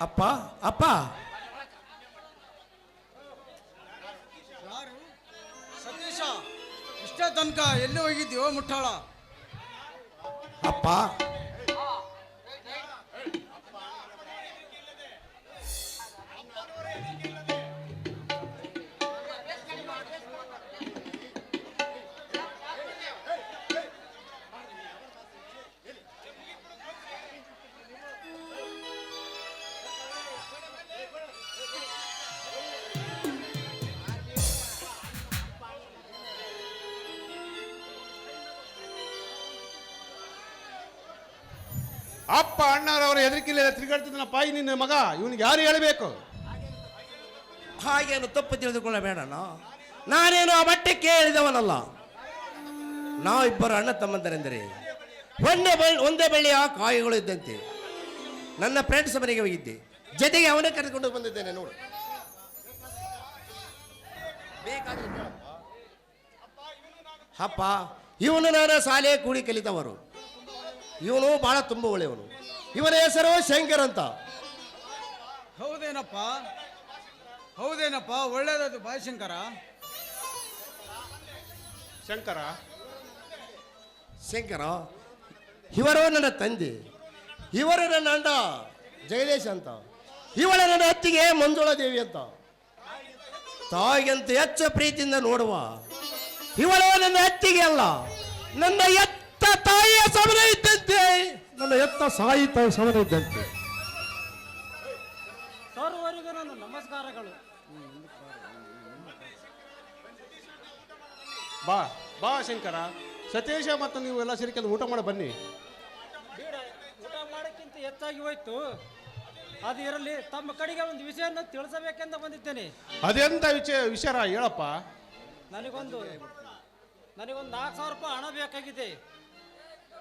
ಅಪ್ಪ ಅಪ್ಪ. ಸತೀಶ ಇಷ್ಟೇ ತನಕ ಎಲ್ಲಿ ಹೋಗಿದ್ಯೋ ಮುಟ್ಟಾಳ ಅಪ್ಪ. ಅಪ್ಪ ಅಣ್ಣರವರ ಹೆದರಿಕೆಲ್ಲ ತಿರುಗಾಡ್ತಿದ್ದ ಪಾಯಿ ನಿನ್ನ ಮಗ, ಇವನಿಗೆ ಯಾರು ಹೇಳಬೇಕು? ಹಾಗೇನು ತಪ್ಪು ತಿಳಿದುಕೊಳ್ಳಬೇಡ ನಾನೇನು ಆ ಬಟ್ಟೆ ಕೇಳಿದವನಲ್ಲ. ನಾವಿಬ್ಬರು ಅಣ್ಣ ತಮ್ಮಂದರೆಂದರೆ, ಒಂದೇ ಬಳ್ಳಿ, ಒಂದೇ ಬಳ್ಳಿಯ ಕಾಯಿಗಳು ಇದ್ದಂತೆ. ನನ್ನ ಫ್ರೆಂಡ್ಸ್ ಮನೆಗೆ ಹೋಗಿದ್ದೆ. ಜೊತೆಗೆ ಅವನೇ ಕರೆದುಕೊಂಡು ಬಂದಿದ್ದೇನೆ, ನೋಡು. ಅಪ್ಪ, ಇವನು ನಾನು ಶಾಲೆ ಕೂಡಿ ಕಲಿತವರು. ಇವನು ಬಹಳ ತುಂಬ ಒಳ್ಳೆಯವನು. ಇವನ ಹೆಸರು ಶಂಕರ್ ಅಂತ. ಹೌದೇನಪ್ಪ? ಹೌದೇನಪ್ಪ? ಒಳ್ಳೇದದು ಬಾಯಶಂಕರ? ಶಂಕರ? ಶಂಕರ? ಇವರು ನನ್ನ ತಂದೆ. ಇವರು ನನ್ನ ಅಣ್ಣ ಜಗದೀಶ್ ಅಂತ. ಇವಳ ನನ್ನ ಅತ್ತಿಗೆ ಮಂಜುಳಾ ದೇವಿ ಅಂತ. ತಾಯಿಗಂತ ಹೆಚ್ಚು ಪ್ರೀತಿಯಿಂದ ನೋಡುವ. ಇವಳು ನನ್ನ ಅತ್ತಿಗೆ ಅಲ್ಲ ನನ್ನ ಎತ್ತ ತಾಯಿಯ ಸಮರ ಇದ್ದಂತೆ. ನನ್ನ ಎತ್ತ ಸಾಯಿ ತಾಯಿ ಸಮರ ಇದ್ದಂತೆ. ಸರ್ವರಿಗೂ ನನ್ನ ನಮಸ್ಕಾರಗಳು. ಬಾ ಬಾ ಶಂಕರ. ಸತೀಶ ಮತ್ತು ನೀವು ಎಲ್ಲ ಸೇರಿಕೊಂಡು ಊಟ ಮಾಡಿ ಬನ್ನಿ. ಬೇಡ ಊಟ ಮಾಡೋಕ್ಕಿಂತ ಹೆಚ್ಚಾಗಿ ಹೋಯ್ತು. ಅದು ಇರಲಿ ತಮ್ಮ ಕಡೆಗೆ ಒಂದು ವಿಷಯವನ್ನು ತಿಳಿಸಬೇಕೆಂದು ಬಂದಿದ್ದೇನೆ. ಅದೆಂತ ವಿಷಯ ವಿಚಾರ ಹೇಳಪ್ಪ. ನನಗೊಂದು ನನಗೊಂದು ನಾಲ್ಕು ಸಾವಿರ ರೂಪಾಯಿ ಹಣ ಬೇಕಾಗಿದೆ.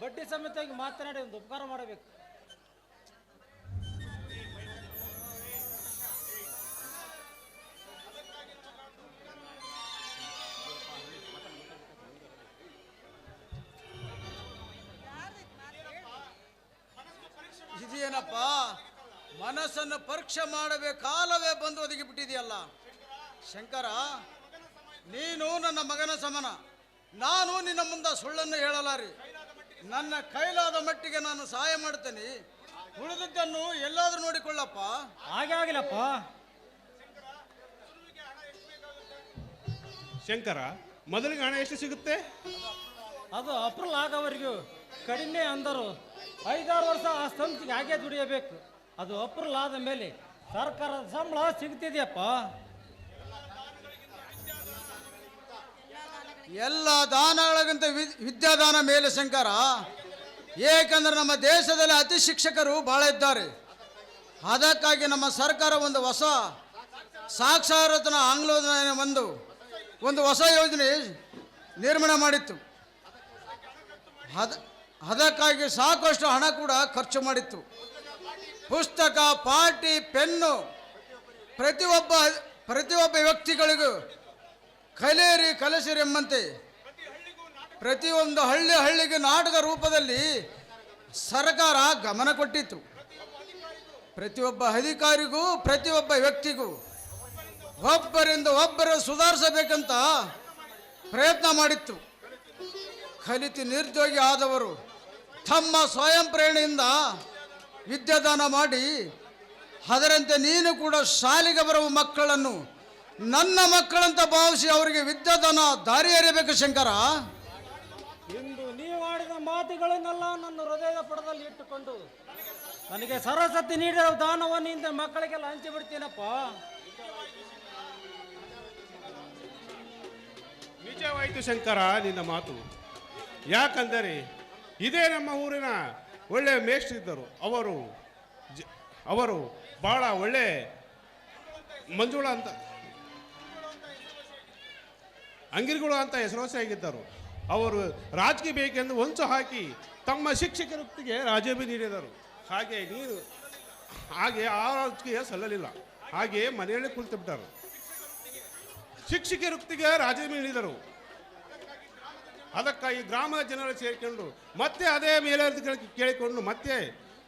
ಬಡ್ಡಿ ಸಮೇತವಾಗಿ ಮಾತನಾಡಿ ಒಂದು ಉಪಕಾರ ಮಾಡಬೇಕು. ಇದೇನಪ್ಪ? ಮನಸ್ಸನ್ನು ಪರೀಕ್ಷೆ ಮಾಡಬೇಕು ಕಾಲವೇ ಬಂದು ಒದಗಿ ಬಿಟ್ಟಿದೆಯಲ್ಲ ಶಂಕರ, ನೀನು ನನ್ನ ಮಗನ ಸಮನ. ನಾನು ನಿನ್ನ ಮುಂದೆ ಸುಳ್ಳನ್ನು ಹೇಳಲಾರಿ. ನನ್ನ ಕೈಲಾದ ಮಟ್ಟಿಗೆ ನಾನು ಸಹಾಯ ಮಾಡ್ತೇನೆ ಉಳಿದದ್ದನ್ನು ಎಲ್ಲಾದ್ರೂ ನೋಡಿಕೊಳ್ಳಪ್ಪ. ಹಾಗೆ ಆಗಿಲ್ಲಪ್ಪ ಶಂಕರ ಮೊದಲಿಗೆ ಹಣ ಎಷ್ಟು ಸಿಗುತ್ತೆ? ಅದು ಅಪ್ರಲ್ ಆಗೋವರೆಗೂ ಕಡಿಮೆ ಅಂದರು ಐದಾರು ವರ್ಷ ಆ ಸಂಸ್ಥೆಗೆ ಹಾಗೆ ದುಡಿಯಬೇಕು. ಅದು ಅಪ್ರಲ್ ಆದ ಮೇಲೆ ಸರ್ಕಾರದ ಸಂಬಳ ಸಿಗ್ತಿದೆಯಪ್ಪ. ಎಲ್ಲ ದಾನಗಳಿಗಿಂತ ವಿದ್ಯಾದಾನ ಮೇಲೆ ಶಂಕರ. ಏಕೆಂದ್ರೆ ನಮ್ಮ ದೇಶದಲ್ಲಿ ಅತಿ ಶಿಕ್ಷಕರು ಬಹಳ ಇದ್ದಾರೆ. ಅದಕ್ಕಾಗಿ ನಮ್ಮ ಸರ್ಕಾರ ಒಂದು ಹೊಸ ಸಾಕ್ಷರತನ ಆಂಗ್ಲೋದನ ಒಂದು ಒಂದು ಹೊಸ ಯೋಜನೆ ನಿರ್ಮಾಣ ಮಾಡಿತ್ತು. ಅದ ಅದಕ್ಕಾಗಿ ಸಾಕಷ್ಟು ಹಣ ಕೂಡ ಖರ್ಚು ಮಾಡಿತ್ತು. ಪುಸ್ತಕ ಪಾಟಿ ಪೆನ್ನು ಪ್ರತಿಯೊಬ್ಬ ಪ್ರತಿಯೊಬ್ಬ ವ್ಯಕ್ತಿಗಳಿಗೂ ಕಲಿಯಿರಿ ಕಲಸಿರೆಂಬಂತೆ ಪ್ರತಿಯೊಂದು ಹಳ್ಳಿ ಹಳ್ಳಿಗೆ ನಾಟಕ ರೂಪದಲ್ಲಿ ಸರ್ಕಾರ ಗಮನ ಕೊಟ್ಟಿತ್ತು. ಪ್ರತಿಯೊಬ್ಬ ಅಧಿಕಾರಿಗೂ, ಪ್ರತಿಯೊಬ್ಬ ವ್ಯಕ್ತಿಗೂ ಒಬ್ಬರಿಂದ ಒಬ್ಬರು ಸುಧಾರಿಸಬೇಕಂತ ಪ್ರಯತ್ನ ಮಾಡಿತ್ತು. ಕಲಿತು ನಿರುದ್ಯೋಗಿ ಆದವರು ತಮ್ಮ ಸ್ವಯಂ ಪ್ರೇರಣೆಯಿಂದ ವಿದ್ಯಾದಾನ ಮಾಡಿ, ಅದರಂತೆ ನೀನು ಕೂಡ ಶಾಲೆಗೆ ಬರುವ ಮಕ್ಕಳನ್ನು ನನ್ನ ಮಕ್ಕಳಂತ ಭಾವಿಸಿ ಅವರಿಗೆ ವಿದ್ಯಾದಾನ ದಾರಿ ಎರೆಯಬೇಕು ಶಂಕರ. ಇಂದು ನೀವು ಆಡಿದ ಮಾತುಗಳನ್ನೆಲ್ಲ ನನ್ನ ಹೃದಯದ ಪಡದಲ್ಲಿ ಇಟ್ಟುಕೊಂಡು ನನಗೆ ಸರಸ್ವತಿ ನೀಡಿದ ದಾನವನ್ನು ಇಂದ ಮಕ್ಕಳಿಗೆಲ್ಲ ಹಂಚಿಬಿಡ್ತೀನಪ್ಪ ನಿಜವಾಯಿತು ಶಂಕರ ನಿನ್ನ ಮಾತು. ಯಾಕಂದರೆ ಇದೇ ನಮ್ಮ ಊರಿನ ಒಳ್ಳೆಯ ಮೇಷ್ಟ್ರಿದ್ದರು. ಅವರು ಜ- ಅವರು ಬಹಳ ಒಳ್ಳೆ ಮಂಜುಳ ಅಂತ. ಅಂಗಿರಿಗಳು ಅಂತ ಹೆಸರುವಾಸಿಯಾಗಿದ್ದರು ಅವರು ರಾಜಕೀಯ ಬೇಕೆಂದು ಹೊಂಚು ಹಾಕಿ ತಮ್ಮ ಶಿಕ್ಷಕ ವೃತ್ತಿಗೆ ರಾಜೀನಾಮೆ ನೀಡಿದರು. ಹಾಗೆ ನೀರು, ಹಾಗೆ ಆ ರಾಜಕೀಯ ಸಲ್ಲಲಿಲ್ಲ. ಹಾಗೆ ಮನೆಯಲ್ಲಿ ಕುಳಿತು ಬಿಟ್ಟರು ಶಿಕ್ಷಕ ವೃತ್ತಿಗೆ ರಾಜೀನಾಮೆ ನೀಡಿದರು. ಅದಕ್ಕಾಗಿ ಗ್ರಾಮದ ಜನರು ಸೇರಿಕೊಂಡು ಮತ್ತೆ ಅದೇ ಮೇಲಧಿಕಾರಿ ಕೇಳಿಕೊಂಡು ಮತ್ತೆ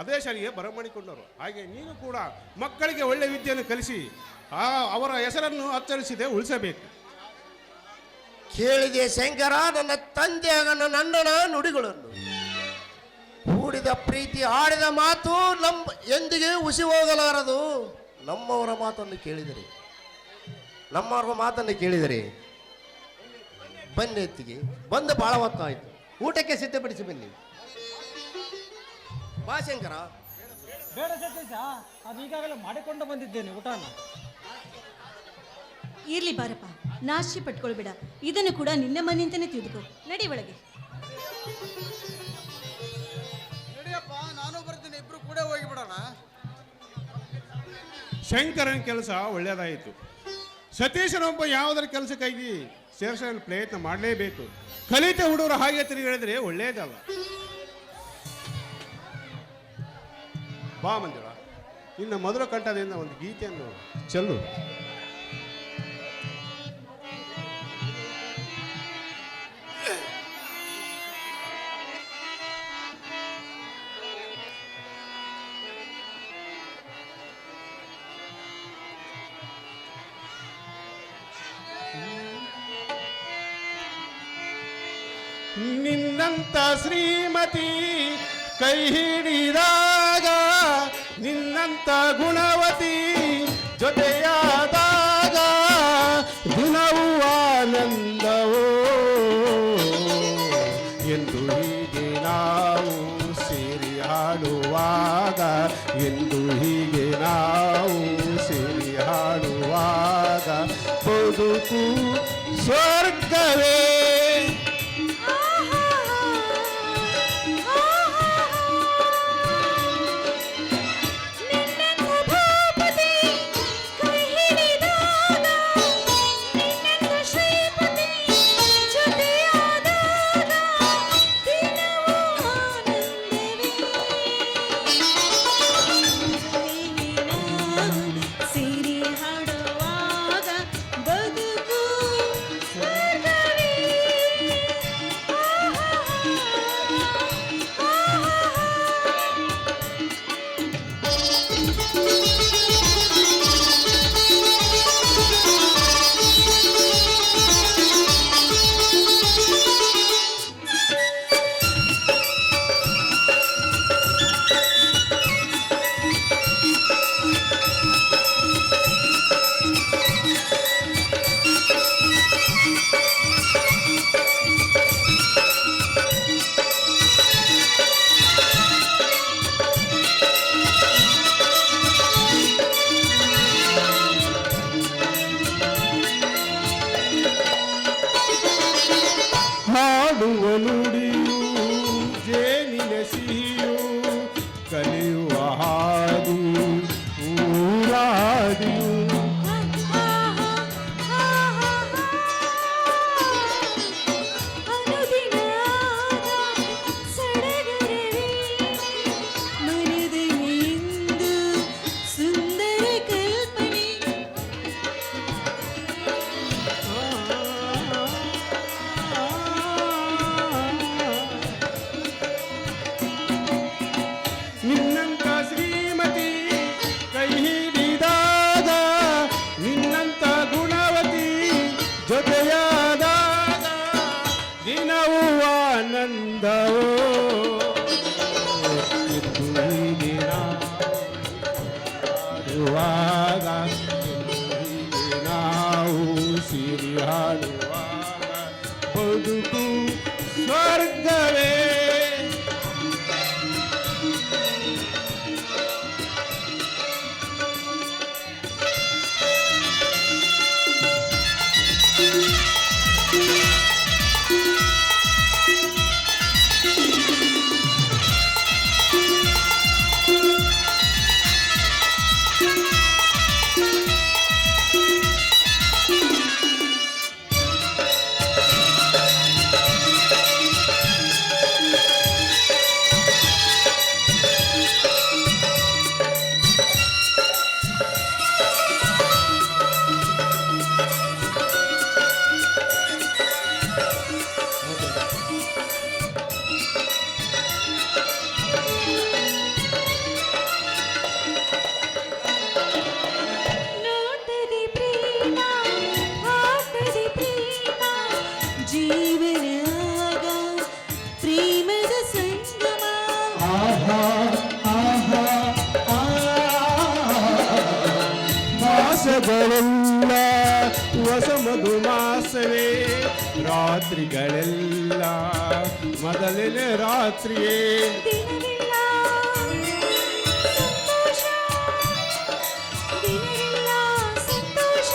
ಅದೇ ಶಾಲೆಗೆ ಬರಮಾಡಿಕೊಂಡರು. ಹಾಗೆ ನೀನು ಕೂಡ ಮಕ್ಕಳಿಗೆ ಒಳ್ಳೆ ವಿದ್ಯೆಯನ್ನು ಕಲಿಸಿ, ಆ ಅವರ ಹೆಸರನ್ನು ಅಚ್ಚರಿಸಿದೆ, ಉಳಿಸಬೇಕು. ಕೇಳಿದೆ ಶಂಕರ ನನ್ನ ತಂದೆಯಾಗ ನನ್ನ ಅಣ್ಣನ ನುಡಿಗಳನ್ನು. ಕೂಡಿದ ಪ್ರೀತಿ ಆಡಿದ ಮಾತು ನಮ್ಮ ಎಂದಿಗೆ ಉಸಿ ಹೋಗಲಾರದು. ನಮ್ಮವರ ಮಾತನ್ನು ಕೇಳಿದರೆ. ನಮ್ಮವರ ಮಾತನ್ನು ಕೇಳಿದರೆ. ಬನ್ನಿ ಎತ್ತಿಗೆ. ಬಂದು ಭಾಳ ಹೊತ್ತಾಯಿತು. ಊಟಕ್ಕೆ ಸಿದ್ಧಪಡಿಸಿ ಬನ್ನಿ. ಬಾ ಶಂಕರ. ಬೇಡ ಸತೀಶ ಅದು ಈಗಾಗಲೇ ಮಾಡಿಕೊಂಡು ಬಂದಿದ್ದೇನೆ ಊಟನ. ಇರ್ಲಿ ಬಾರಪ್ಪ. ನಾಶಿ ಪಟ್ಕೊಳ್ಬೇಡ. ಇದನ್ನು ಕೂಡ ನಿನ್ನ ಮನೆಯಿಂದನೇ ತಿಳಿದುಕೋ ನಡಿ ಒಳಗೆ. ನಡಿಯಪ್ಪ ನಾನು ಬರ್ತೀನಿ. ಇಬ್ರು ಕೂಡ ಹೋಗಿ ಬಿಡೋಣ. ಶಂಕರನ ಕೆಲಸ ಒಳ್ಳೆಯದಾಯಿತು ಸತೀಶನೊಬ್ಬ ಯಾವುದರ ಕೆಲಸಕ್ಕಾಗಿ ಸೇರಿಸಲು ಪ್ರಯತ್ನ ಮಾಡಲೇಬೇಕು. ಕಲಿತ ಹುಡುಗರು ಹಾಗೆ ತಿರುಗ ಹೇಳಿದ್ರೆ ಒಳ್ಳೇದಲ್ಲ. ಬಾ ಮಂಜುಳ ಇನ್ನು ಮಧುರ ಕಂಠದಿಂದ ಒಂದು ಗೀತೆಯನ್ನು ಚೆಲ್ಲು. ನಿನ್ನಂತ ಶ್ರೀಮತಿ ಕೈ ಹಿಡಿದಾಗ ನಿನ್ನಂತ ಗುಣವತಿ ಜೊತೆಯಾದಾಗ ದಿನವೂ ಆನಂದವೋ ಎಂದು ಹೀಗೆ ನಾವು ಸೇರಿ ಹಾಡುವಾಗ, ಎಂದು ಹೀಗೆ ನಾವು ಸೇರಿ ಹಾಡುವಾಗ, ಬದುಕು ಸ್ವರ್ಗವೇ. పాడువలుడి ಜೊತೆಯಾದಾಗ ದಿನವೂ ಆನಂದವೋ ದಿನಗಳೆಲ್ಲ ಹೊಸ ಮಧು ಮಾಸವೇ ರಾತ್ರಿಗಳೆಲ್ಲ ಮೊದಲನೇ ರಾತ್ರಿಯೇ ದಿನವಿಲ್ಲ ಸಂತೋಷ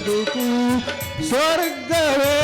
ಬದುಕು. ಸ್ವರ್ಗವೇ